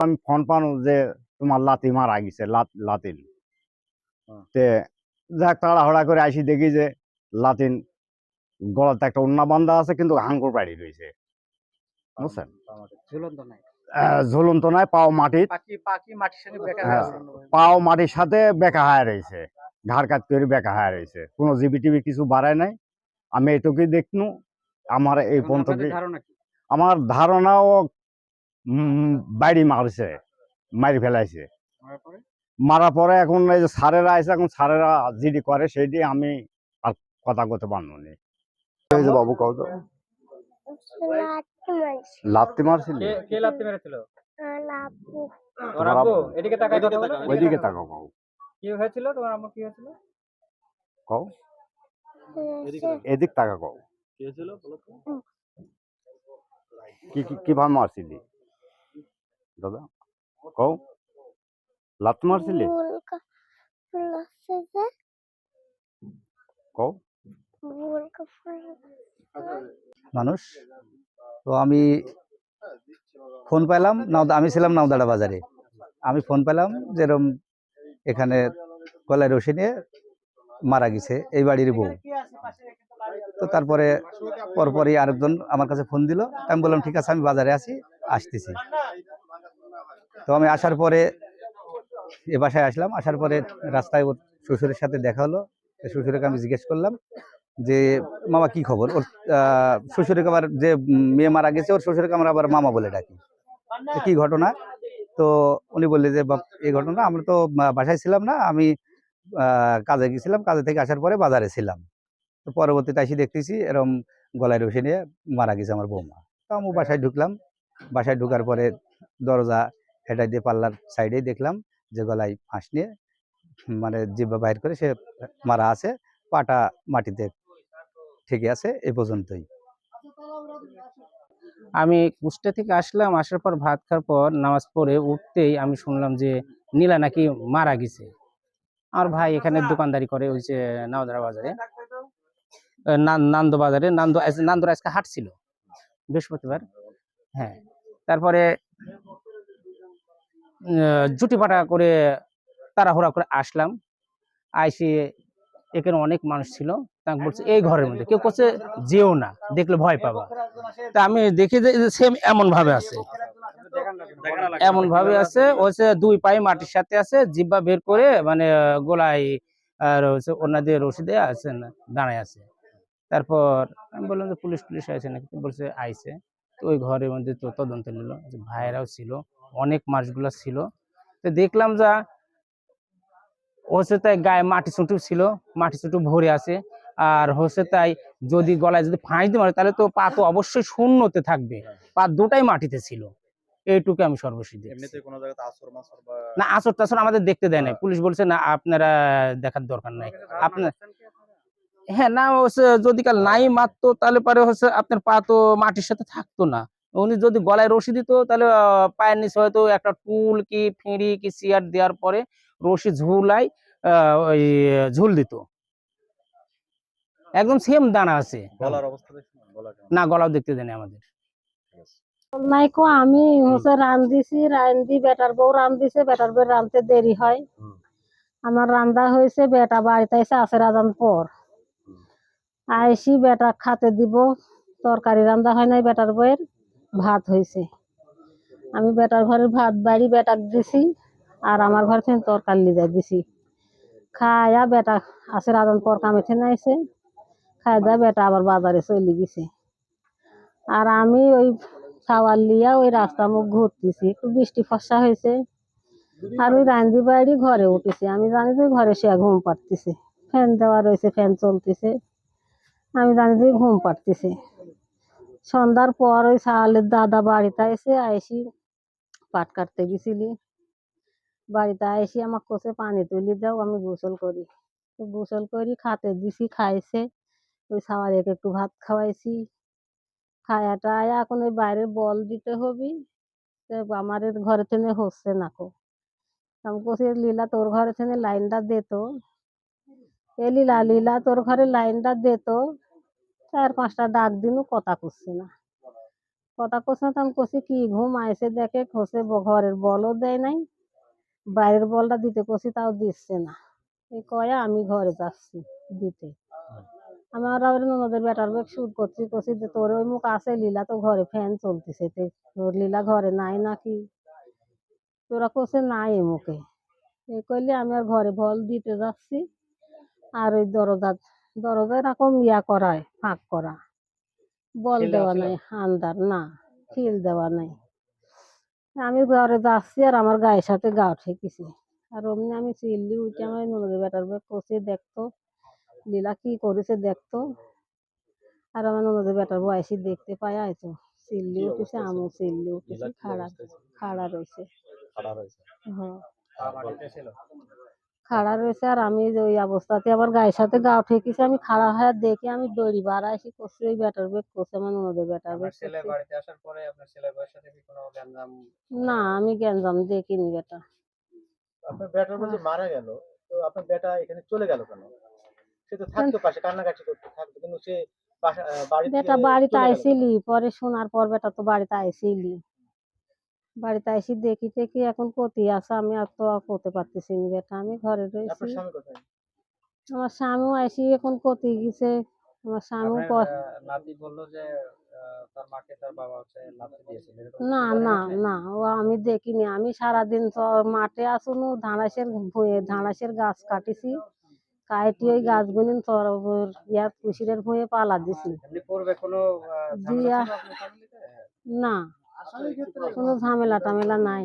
আমি ফোন পানো যে তোমার লাতি মারা গেছে লাত- লাতিন হ্যাঁ। তে যাক তাড়াহড়া করে আসি দেখি যে লাতিন গলাতে একটা উন্না বান্ধা আছে কিন্তু হাঙ্কুর বাড়ি রয়েছে। বুঝছেন? ঝুলন্ত নাই। পাও বেকার হ্যাঁ। পাও মাটির সাথে বেকা হায় রয়েছে। ঘাড় কাট করে বেকা হায় রয়েছে। কোনো জিবি টিবি কিছু বাড়ায় নাই। আমি এটুকুই দেখনু। আমার এই ধারণা আমার ধারণাও বাইরে মারছে মারি ফেলাইছে। মারার পরে? এখন এই যে সারেরা আছে এখন সারেরা যেটি করে সেইটি আমি আর কথা করতে পারব না। এই যে বাবু কত লাত্তি মারছিলি। কে। এদিকে তাকাই ওইদিকে তাকাও বাবু কি হয়েছিল? তোমার আম্মু কি হয়েছিল? কও। এদিক তাকা কও। কি হয়েছিল কি কি কীভাবে মারছিলি? দাদা? কও। লাত্তি মারছিলি? কও। মানুষ? তো আমি ফোন পেলাম নাওদা আমি ছিলাম নাওদাড়া বাজারে। আমি ফোন পেলাম যেরম এখানে গলায় রশি নিয়ে মারা গেছে এই বাড়ির বউ। তো তারপরে পরপরই আরেকজন আমার কাছে ফোন দিল। আমি বললাম ঠিক আছে আমি বাজারে আছি আসতেছি। তো আমি আসার পরে এ বাসায় আসলাম, আসার পরে রাস্তায় ওর শ্বশুরের সাথে দেখা হলো। শ্বশুরকে আমি জিজ্ঞেস করলাম যে, মামা, কি খবর? ওর শ্বশুরকে আবার যে মেয়ে মারা গেছে, ওর শ্বশুরকে আমরা আবার মামা বলে ডাকি। কি ঘটনা? তো উনি বললে যে এই ঘটনা, আমরা তো বাসায় ছিলাম না, আমি কাজে গেছিলাম, কাজে থেকে আসার পরে বাজারে ছিলাম। তো পরবর্তীতে এসে দেখতেছি এরকম গলায় রসে নিয়ে মারা গেছে আমার বৌমা। তো আমি বাসায় ঢুকলাম, বাসায় ঢুকার পরে দরজা হেঁটাই দিয়ে পাল্লার সাইডেই দেখলাম যে গলায় ফাঁস নিয়ে মানে জিব্বা বাইর করে সে মারা আছে পাটা মাটিতে ঠিকই আছে এই পর্যন্তই। আমি কুষ্টা থেকে আসলাম আসার পর ভাত খাওয়ার পর নামাজ পড়ে উঠতেই আমি শুনলাম যে নীলা নাকি মারা গেছে। আমার ভাই এখানে দোকানদারি করে ওই যে নাওদারা বাজারে। নান- নান্দ বাজারে নান্দ নান্দর আজকে হাট ছিল বৃহস্পতিবার হ্যাঁ। তারপরে জুটি পাটা করে তাড়াহুড়া করে আসলাম। আইসি এখানে অনেক মানুষ ছিল। তাকে বলছে, এই ঘরের মধ্যে কেউ করছে যেও না, দেখলে ভয় পাবা। তা আমি দেখি যে সেম এমন ভাবে আছে। এমন ভাবে আছে হচ্ছে দুই পায়ে মাটির সাথে আছে জিব্বা বের করে মানে গোলায় আর হচ্ছে ওনা দিয়ে রশি দিয়ে আছে না দাঁড়ায় আছে। তারপর আমি বললাম যে পুলিশ টুলিশ আছে নাকি বলছে, আইছে। তো ওই ঘরের মধ্যে তো তদন্ত নিল ভাইয়েরাও ছিল। অনেক মাছগুলো ছিল। তো দেখলাম যা হচ্ছে তাই গায়ে মাটি চুটু ছিল মাটি চুটু ভরে আছে। আর হচ্ছে তাই যদি গলায় যদি ফাঁস দিয়ে মারে তাহলে তো পা তো অবশ্যই শূন্যতে থাকবে। পা দুটাই মাটিতে ছিল। এইটুকু আমি সর্বশেষ না আসর টাসর আমাদের দেখতে দেয় নাই। পুলিশ বলছে না আপনারা দেখার দরকার নাই। আপনার হ্যাঁ না হচ্ছে যদি কাল নাই মারতো তাহলে পরে হচ্ছে আপনার পা তো মাটির সাথে থাকতো না। উনি যদি গলায় রশি দিত তাহলে পায়ের নিচে হয়তো একটা টুল কি ফিঁড়ি কি চেয়ার দেওয়ার পরে রশি ঝুলাই আহ, ওই ঝুল দিত। একদম সেম দানা আছে। গলার অবস্থা দেখুন গলা কেমন? না গলাও দেখতে দেয় না আমাদের। নাইকো আমি হচ্ছে রান্দিছি রান্দি বেটার বউ রান্দিছে বেটার বউ রানতে দেরি হয়। আমার রান্দা হয়েছে বেটা বাড়িতে এসে আসে রাজান পর আইসি বেটা খাতে দিব তরকারি রান্দা হয় নাই বেটার বউয়ের। ভাত হয়েছে। আমি বেটার ঘরের ভাত বাড়ি বেটাক দিছি, আর আমার ঘর থেকে তরকারি লিজাই দিছি। খায়া বেটা আসে রাজান পর কামে থেকে আইসে খাই দেয় বেটা আবার বাজারে চলে গেছে। আর আমি ওই খাওয়ার লিয়া ওই রাস্তা মুখ ঘুরতেছি, একটু বৃষ্টি ফসা হয়েছে। আর ওই রান্দি বাড়ি ঘরে উঠেছি, আমি জানি যে ঘরে সে ঘুম পাড়তেছে। ফ্যান দেওয়া রয়েছে, ফ্যান চলতেছে। আমি জানি যে ঘুম পাড়তেছে। সন্ধ্যার পর ওই সালের দাদা বাড়িতে এসে আইসি, পাট কাটতে গেছিলি। বাড়িতে আইসি আমার কোষে পানি তুলি দাও, আমি গোসল করি। গোসল করি খাতে দিছি, খাইছে। ওই সাওয়ারিকে একটু ভাত খাওয়াইছি। খায়াটা এখন ওই বাইরে বল দিতে হবে আমার ঘরে থেকে হচ্ছে না কো। আমি কছি লীলা, তোর ঘরে থেকে লাইনটা দে তো। এ লীলা লীলা, তোর ঘরে লাইনটা দে তো। চার পাঁচটা ডাক দিনও কথা করছে না। কথা কইছে না তো আমি কইছি কি ঘুম আইসে দেখে খসে ঘরের বলও দেয় নাই, বাইরের বলটা দিতে কইছি তাও দিচ্ছে না। এই কয়ে আমি ঘরে যাচ্ছি দিতে। আমি আর আবার ননদের বেটার বেগ শুট করছি, কইছি যে তোর ওই মুখ আছে, লীলা তো ঘরে ফ্যান চলতেছে তোর লীলা ঘরে নাই নাকি? তোরা কইছে, নাই এ মুখে। এই কইলে আমি আর ঘরে বল দিতে যাচ্ছি, আর ওই দরজা দরজা এরকম ইয়া করায় ফাঁক করা। বল দেওয়া নাই আন্দার না খিল দেওয়া নাই। আমি ঘরে যাচ্ছি আর আমার গায়ের সাথে গা ঠেকেছি আর অমনি আমি চিল্লি উঠে আমার ননদের বেটার বেগ কষে দেখতো লীলা কি করেছে দেখতো? আর আমার ননদের বেটার বয়সী দেখতে পাই আইতো চিল্লি উঠেছে আমু? চিল্লি উঠেছে খাড়া খাড়া রয়েছে। হ্যাঁ। খাড়া রয়েছে আর আমি ওই অবস্থাতে আমার গায়ের সাথে গা ঠেকেছে আমি খাড়া হয়ে দেখে আমি দড়ি বাড়াইছি করছি ওই ব্যাটার বেগ করছে আমার ননদের ব্যাটার আপনার বেগ ছেলে করছে। বাড়িতে আসার পরে আপনার ছেলের বয়স সাথে কি কোনো গ্যাঞ্জাম? না আমি গ্যাঞ্জাম দেখিনি বেটা। আপনার বেটার বলতে মারা গেল তো আপনার বেটা এখানে চলে গেল কেন? সে তো থাকতো পাশে কান্নাকাটি করতে থাকতো কিন্তু সে বেটা বাড়িতে আইছিলি পরে শোনার পর বেটা তো বাড়িতে আইছিলি। বাড়িতে আইসি দেখি দেখি এখন কতি আছে আমি আর তো আর করতে পারতেছি না বেটা আমি ঘরে রয়েছি। আমার স্বামীও আইসি এখন কতি গেছে আমার স্বামীও নাতি বলল যে তার মাকে তার বাবা হচ্ছে লাথি দিয়েছিল না না না ও আমি দেখিনি আমি সারাদিন তো মাঠে আসুন ধানাসের ভুঁয়ে ধানাসের গাছ কাটিছি কাটি ওই গাছগুলি তোর ইয়া কুশিরের ভুঁয়ে পালা দিছি। দিয়া- না। কোনো ঝামেলা টামেলা নাই।